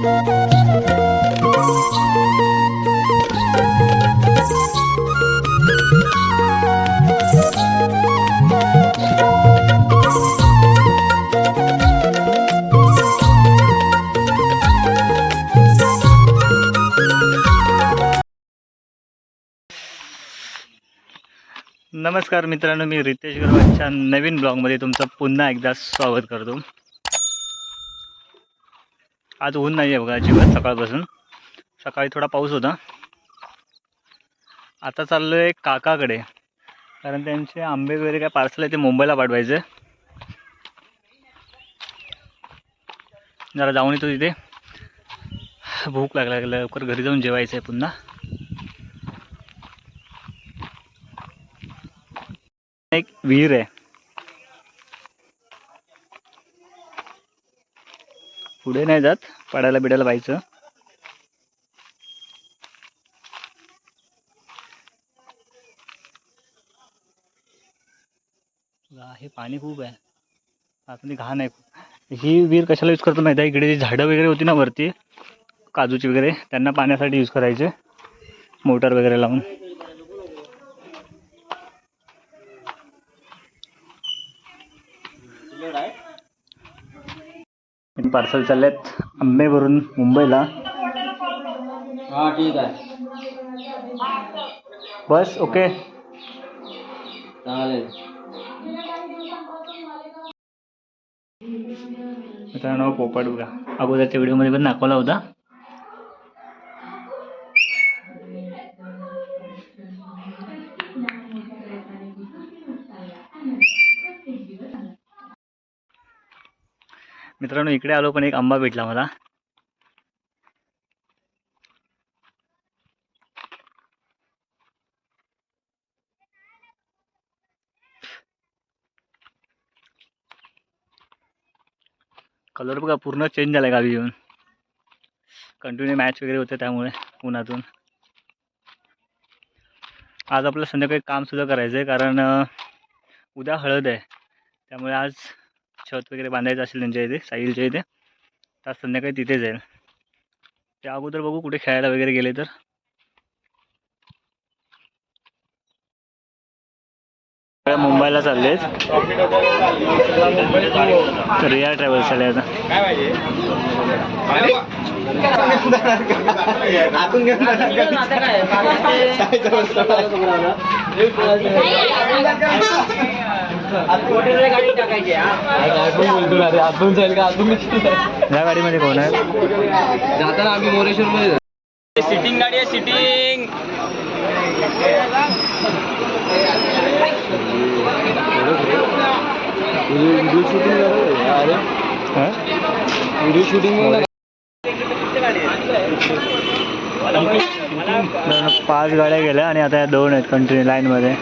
नमस्कार मित्रांनो मी रितेश गरवाच्या नवीन ब्लॉगमध्ये तुमचं पुन्हा एकदा स्वागत करतो. आज ऊन नाही आहे बघा अजिबात सकाळपासून. सकाळी थोडा पाऊस होता. आता चाललो आहे काकाकडे. कारण त्यांचे आंबे वगैरे काय पार्सल आहे ते मुंबईला पाठवायचे. जरा जाऊन येतो तिथे. भूक लागला लवकर घरी जाऊन जेवायचं आहे पुन्हा. एक विहीर आहे. पुढे नाही जात. पडायला बिडायला व्हायचं. हे पाणी खूप आहे. आतमध्ये घाण आहे ही विहीर कशाला यूज करतो माहिती आहे? इकडे जी झाडं वगैरे होती ना वरती काजूची वगैरे त्यांना पाण्यासाठी यूज करायचे. मोटर वगैरे लावून. पार्सल चाललेत. आंबे भरून मुंबईला. हा ठीक आहे. बस ओके. चालेल. मित्रांनो पोपट बघा. अगोदरच्या व्हिडिओमध्ये पण दाखवला होता. मित्रांनो इकडे आलो पण एक आंबा भेटला मला. कलर बघा पूर्ण चेंज झाला गावी येऊन. कंटिन्यू मॅच वगैरे होते त्यामुळे उन्हातून. आज आपलं संध्याकाळी कामसुद्धा करायचं आहे कारण उद्या हळद आहे. त्यामुळे आज छत वगैरे बांधायचं असेल त्यांच्या इथे साहिलच्या इथे तर आज संध्याकाळी तिथे जाईल. त्या अगोदर बघू कुठे खेळायला वगैरे गेले तर. मुंबईला चालले रिया ट्रॅव्हल्स आले आता. या गाडीमध्ये कोण आहे? जाताना आम्ही मोरेश्वर मध्ये सिटिंग गाडी आहे सिटिंग व्हिडिओ शूटिंग अरे हा? व्हिडिओ शूटिंग पाच गाड्या गेल्या आणि आता या दोन आहेत कंटिन्यू लाईनमध्ये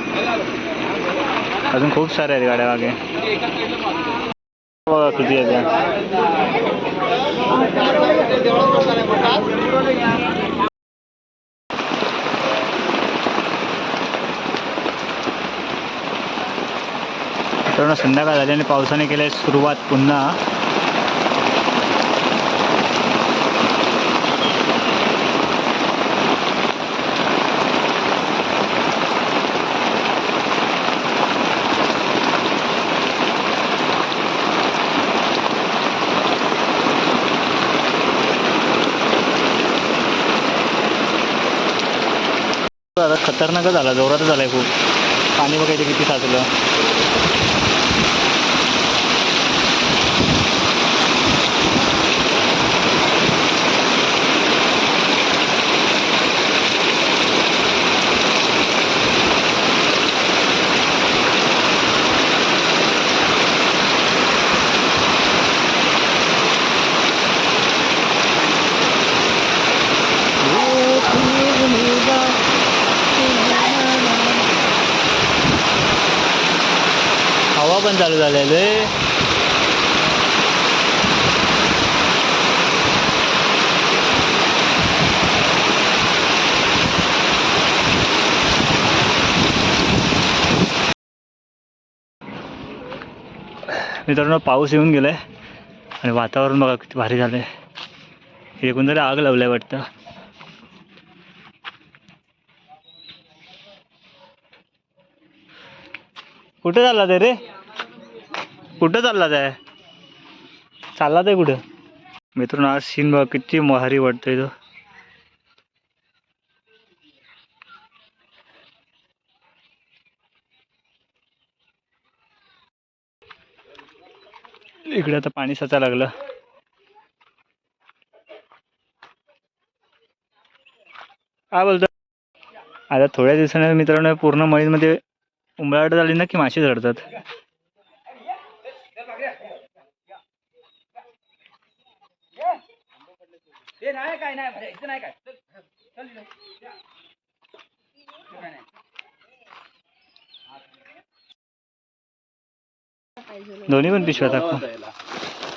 अजून खूप साऱ्या आहेत गाड्या मागे. बघा किती आहेत संध्याकाळ झाली आणि पावसाने केली सुरुवात पुन्हा. आता खतरनाकच झाला जोरातच झालाय खूप. पाणी बघायचं किती साचलं हवा पण चालू झालेलं आहे मित्रांनो पाऊस येऊन गेलाय आणि वातावरण बघा किती भारी झालंय. हे तरी आग लावलंय वाटतं. कुठे झाला ते रे? कुठं चालला आहे? चालला आहे कुठं? मित्रांनो आज सीन बघा किती भारी वाटतोय तो इकडे आता पाणी साचा लागलं. काय बोलतो? आता थोड्या दिवसाने मित्रांनो पूर्ण मळीमध्ये उंबळाट झाली ना की माशी झडतात दोन्ही पण पिशव्या टाकू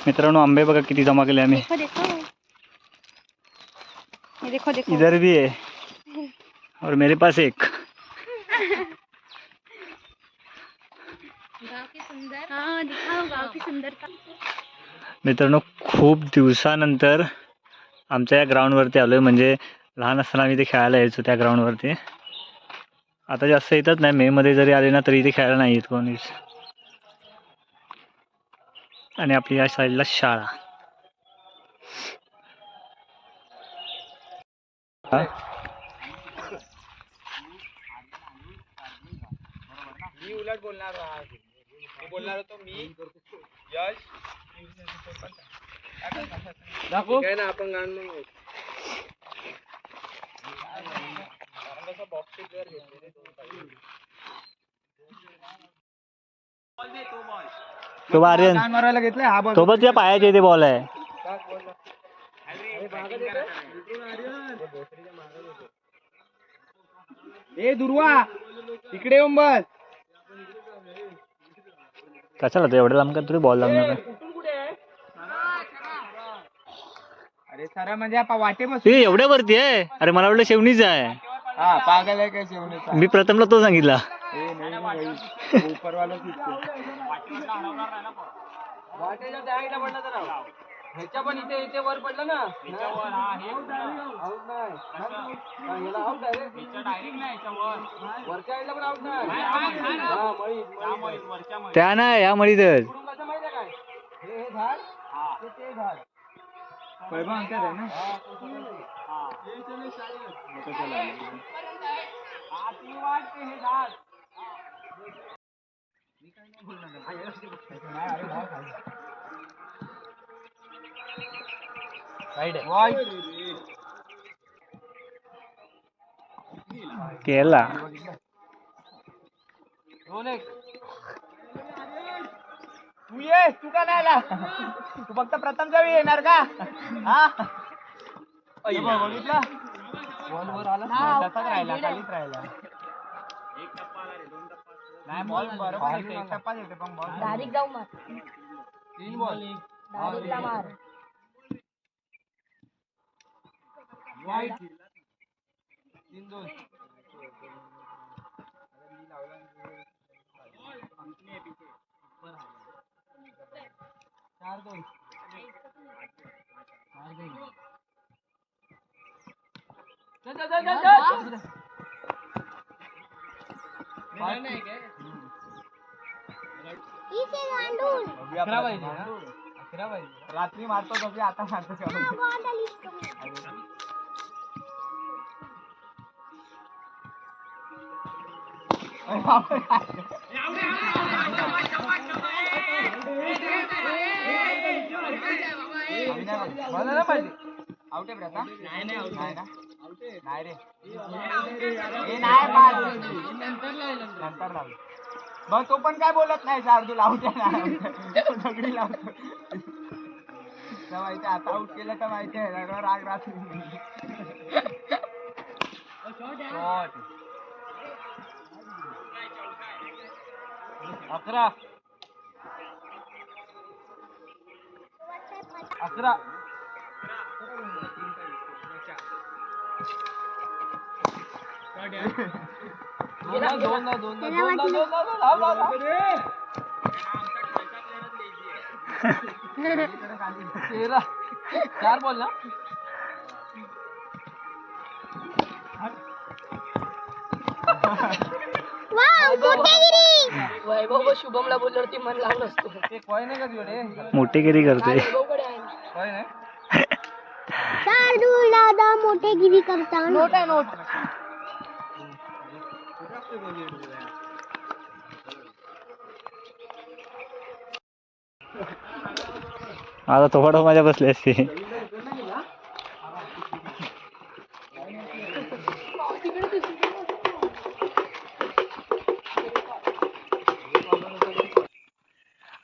मित्रांनो आंबे बघा किती जमा केले आम्ही। देखो देखो। ये देखो देखो। इधर भी है। और मेरे पास एक। गांव की सुंदर हाँ दिखाओ। गांव की सुंदरता। मित्रांनो खूप दिवसानंतर आमच्या या ग्राउंडवरती आलो आहे म्हणजे लहान असताना आम्ही इथे खेळायला यायचो त्या ग्राउंडवरती. आता जास्त येतच नाही. मेमध्ये जरी आले ना तरी इथे खेळायला नाही येत कोणीच. आणि आपली या साईडला शाळा. बोलणार बोलणार होतो मी यश. दाखव. काय ना आपण गाण मग तो आर्यन मारायला घेतलाय हा बघ सोबत त्या पायाच्या इथे बॉल आहे. ए दुर्वा इकडे येऊन बस. कशाला तो एवढ्या लांब का? तरी बॉल लागणार आहे? अरे सरा म्हणजे आपण एवढ्या वरती आहे? अरे मला वाटलं शेवणीच आहे. हा पागल आहे काय जेवणीचा मी प्रथमला तो सांगितला. ए नाही भाई ऊपर वाला वाटेच्या त्या साईडला पडला तर ह्याच्या पण इथे इथे वर पडलं ना? नाही. हा, वरच्या पण हा, मळीत, मळीत. त्या या मळीतच. इकडून कसं माहिती आहे काय? हे हे झाड? ते ते झाड. वैभव अंकल आहे ना केला. दोन एक तू ये तू का नाही आला? तू फक्त प्रथमच्या वेळी येणार का? हा? हे बघ, बघितलं? बॉल वर आला. तसाच राहिला खालीच राहिला. नाही बॉल बरोबर येते एक टप्पाच येते पण बॉल डायरेक्ट जाऊ मार. तीन बॉल डायरेक्ट जा मार. तीन दोन. चार दोन चल चल चल चल चल. अकरा पाहिजे अकरा पाहिजे रात्री मारतो तो आता मारतो. मला नाही पाहिजे. आउट आहे आता. नाही नाही आउट नाही ना नाही रे. हे नाही पास. नंतर लावलं मग तो पण काय बोलत नाही शार्दूल आउट आहे ना? दगडी लावतो. माहिती आता आउट केलं तर माहिती आहे सगळं राग Shot. अकरा. अकरा. दोन दोन दोन दोन दोन. तेरा. चार बोल ना. वैभव शुभमला बोलल्यावरती मन लागलं असतो. ते कॉईन आहे का तुझ्याकडे मोठेगिरी करते वैभवकडे आहे. शार्दूल दादा मोठेगिरी करता नोट आहे नोट आता थोडं माझ्या बसली असते.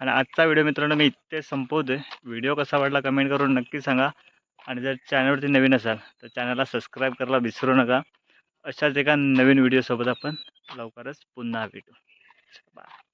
आणि आजचा व्हिडिओ मित्रांनो मी इथे संपवतो आहे व्हिडिओ कसा वाटला कमेंट करून नक्की सांगा. आणि जर चॅनलवरती नवीन असाल तर चॅनलला सबस्क्राईब करायला विसरू नका. अशाच एका नवीन व्हिडिओसोबत आपण लवकरच पुन्हा भेटू. बाय